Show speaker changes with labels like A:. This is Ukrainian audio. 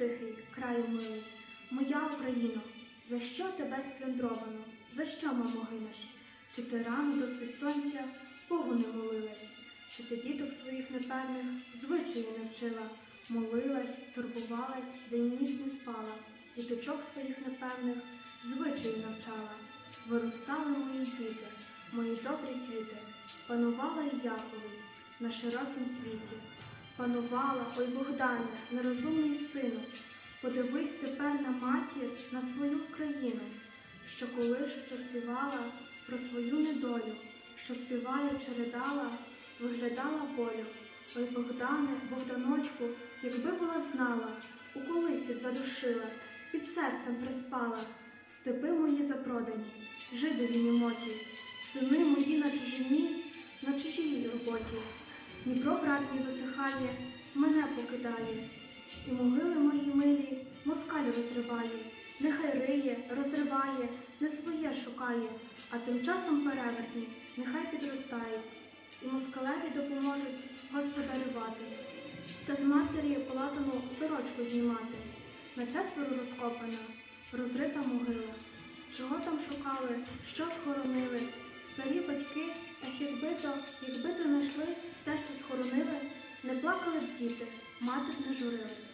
A: тихий, краю милий, моя Україно, за що тебе сплюндровано? За що, мамо, гинеш? Чи ти рано до світ сонця Богу не молилась? Чи ти діток своїх непевних звичаї не вчила? Молилась, турбувалась, день і ніч не спала, діточок своїх непевних звичаї навчала. Виростали мої діти, мої добрі квіти, панувала і я колись на широкім світі. Панувала, ой Богдане, нерозумний сину, подивись тепер на матір, на свою Вкраїну, що колишече співала про свою недолю, що співаючи ридала, виглядала волю. Ой Богдане, Богданочку, якби була знала, у колисці б задушила, під серцем приспала, степи мої запродані, жидові німоті, сини мої на чужині, брат мій висихає, мене покидає, і могили мої милі москаль розриває, нехай риє, розриває, не своє шукає, а тим часом перевертні, нехай підростають, і москалеві допоможуть господарювати, та з матері полатану сорочку знімати, на четверо розкопана, розрита могила. Чого там шукали, що схоронили? Не плакали б діти, мати б не журилась.